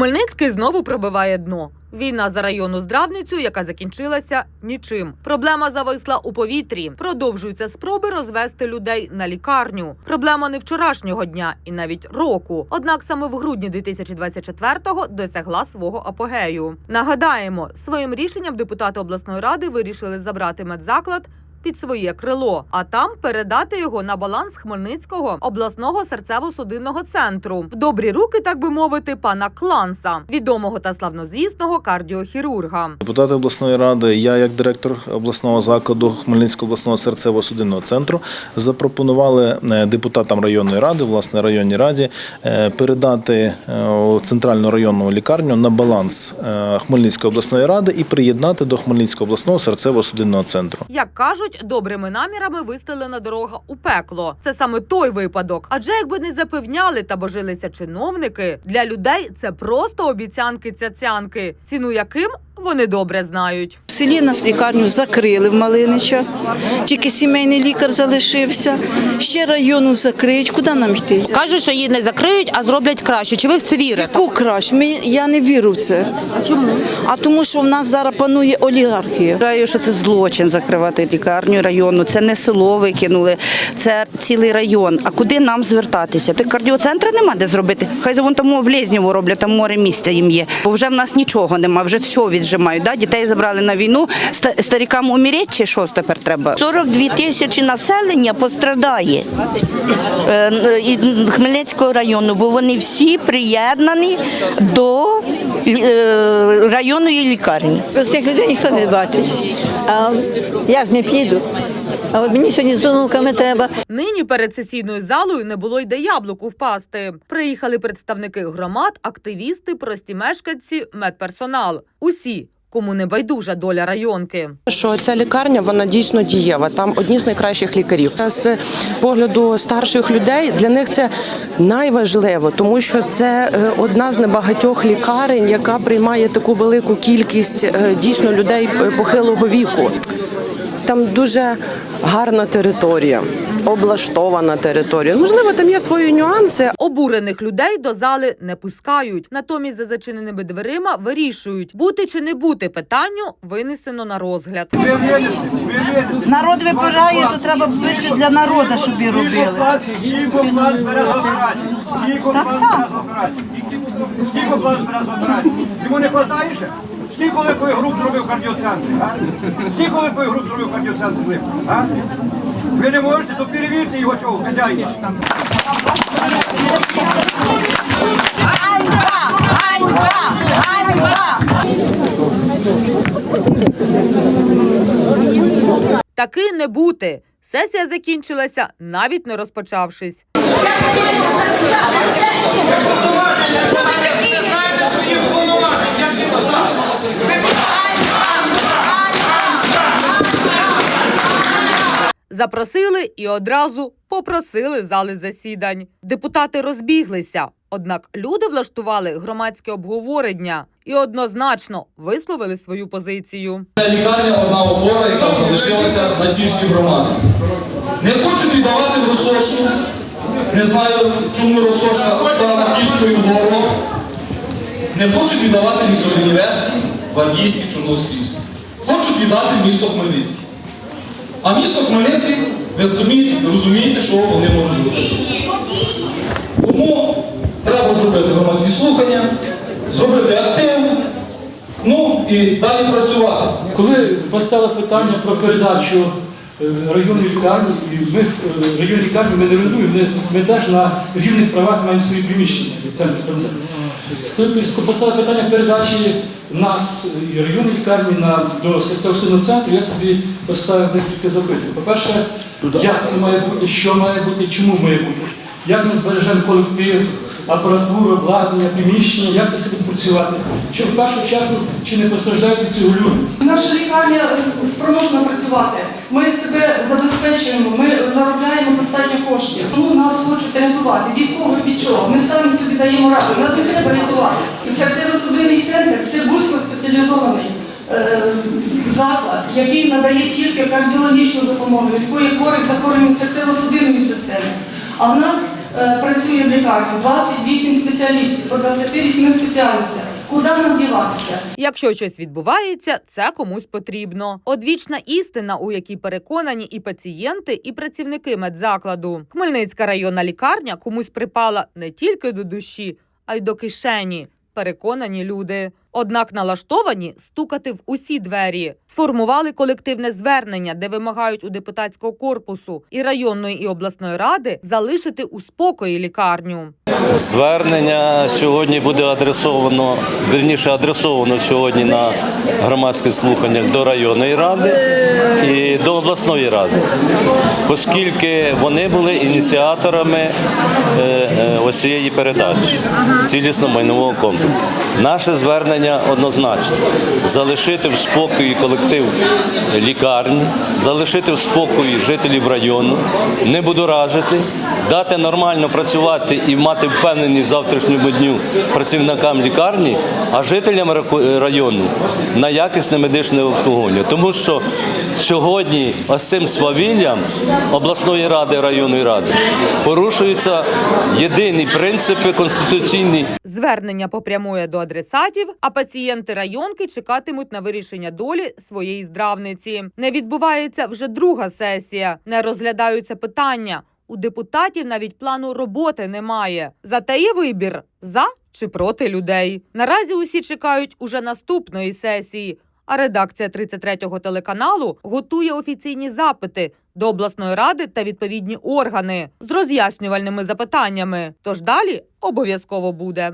Хмельницький знову пробиває дно. Війна за районну здравницю, яка закінчилася нічим. Проблема зависла у повітрі. Продовжуються спроби розвести людей на лікарню. Проблема не вчорашнього дня і навіть року. Однак саме в грудні 2024-го досягла свого апогею. Нагадаємо, своїм рішенням депутати обласної ради вирішили забрати медзаклад. Під своє крило, а там передати його на баланс Хмельницького обласного серцево-судинного центру в добрі руки, так би мовити, пана Кланса, відомого та славнозвісного кардіохірурга. Депутати обласної ради, я як директор обласного закладу Хмельницького обласного серцево-судинного центру запропонували е, депутатам районної ради, власне районній раді, е, передати е, центральну районну лікарню на баланс Хмельницької обласної ради і приєднати до Хмельницького обласного серцево-судинного центру. Як кажуть, добрими намірами вистелена дорога у пекло. Це саме той випадок. Адже якби не запевняли та божилися чиновники, для людей це просто обіцянки цяцянки, ціну яким вони добре знають. В селі нас лікарню закрили в Малиничах, тільки сімейний лікар залишився. Ще району закриють. Куди нам йти? Кажуть, що її не закриють, а зроблять краще. Чи ви в це вірите? Яку краще? Ми, я не вірю в це. А чому? А тому, що в нас зараз панує олігархія. Вважаю, що це злочин закривати лікарню районну. Це не село викинули, це цілий район. А куди нам звертатися? Ти кардіоцентра нема де зробити. Хай вон тому в Лезнєву роблять, там море місця їм є. Бо вже в нас нічого нема, вже все віджимають. Да? Дітей забрали на війну. ста- Старікам умірять чи що тепер треба? 42 тисячі населення пострадає е, Хмельницького району, бо вони всі приєднані до е, районної лікарні. Цих людей ніхто не бачить. А я ж не піду. А от мені сьогодні з онуками треба. Нині перед сесійною залою не було й де яблуку впасти. Приїхали представники громад, активісти, прості мешканці, медперсонал. Усі, кому не байдужа доля районки. що ця лікарня вона дійсно дієва. Там одні з найкращих лікарів. З погляду старших людей для них це найважливо, тому що це е, одна з небагатьох лікарень, яка приймає таку велику кількість е, дійсно людей е, похилого віку. Там дуже гарна територія, облаштована територія. Можливо, там є свої нюанси, Обурених людей до зали не пускають. Натомість за зачиненими дверима вирішують, бути чи не бути питанню винесено на розгляд. Народ вибирає, то треба бити для народу, щоб і робили. Скільки план збере з? Скільки план збере з? Скільки план збере? Йому не вистачає ще? Скільки великої груп зробив кардіоцентр? а? Скільки великої груп зробив кардіоцентр? а? Ви не можете, то перевірте його чого, хазяїна. Таки не бути. Сесія закінчилася, навіть не розпочавшись. Запросили і одразу попросили зали засідань. Депутати розбіглися. Однак люди влаштували громадське обговорення і однозначно висловили свою позицію. Це лікарня одна опора, яка залишилася на ці всі громади. Не хочуть віддавати Росошу. Не знаю, чому Росошка стала кісткою ворог. Не хочуть віддавати ні Солінівецький, Гвардійський, Чорноскрівський. Хочуть віддати місто Хмельницький. А місто Хмельницький, ви самі розумієте, що вони можуть робити. Тому треба зробити громадські слухання, зробити актив, ну і далі працювати. Коли постало питання про передачу е, районної лікарні, і ми е, районній лікарні ми не орендуємо, ми, ми теж на рівних правах маємо свої приміщення від Постало питання передачі нас і районної лікарні на, до серцево центру, я собі поставив декілька запитань. По-перше, як це має бути, що має бути, чому має бути, як ми збережемо колектив, апаратуру, обладнання, приміщення, як це все буде працювати, що в першу чергу чи не постраждають цього люди. Наша лікарня спроможна працювати. Ми себе забезпечуємо, ми заробляємо достатньо коштів. Тому нас хочуть рятувати. Від кого, від чого? Ми самі собі даємо раду. Нас не треба рятувати. Серцево-судинний центр це вузькоспеціалізований е, заклад, який надає тільки кардіологічну допомогу, лікує хворих захворювань серцево-судинної системи. А в нас е, працює в лікарні, 28 спеціалістів по 28 спеціальностях. Куди нам діватися? Якщо щось відбувається, це комусь потрібно. Одвічна істина, у якій переконані і пацієнти, і працівники медзакладу. Хмельницька районна лікарня комусь припала не тільки до душі, а й до кишені. Переконані люди. Однак налаштовані стукати в усі двері. Сформували колективне звернення, де вимагають у депутатського корпусу і районної і обласної ради залишити у спокої лікарню. Звернення сьогодні буде адресовано, вірніше адресовано сьогодні на громадських слуханнях до районної ради і до обласної ради, оскільки вони були ініціаторами е, е, ось цієї передачі цілісно майнового комплексу. Наше звернення однозначне залишити в спокої колектив лікарні, залишити в спокої жителів району, не будоражити, дати нормально працювати і мати впевненість завтрашньому дню працівникам лікарні, а жителям району на якісне медичне обслуговування. Тому що сьогодні ось цим свавіллям обласної ради, районної ради порушуються єдині принципи конституційні Звернення попрямує до адресатів, а пацієнти районки чекатимуть на вирішення долі своєї здравниці. Не відбувається вже друга сесія, не розглядаються питання. У депутатів навіть плану роботи немає. Зате є вибір за чи проти людей. Наразі усі чекають уже наступної сесії. А редакція 33-го телеканалу готує офіційні запити до обласної ради та відповідні органи з роз'яснювальними запитаннями. Тож далі обов'язково буде.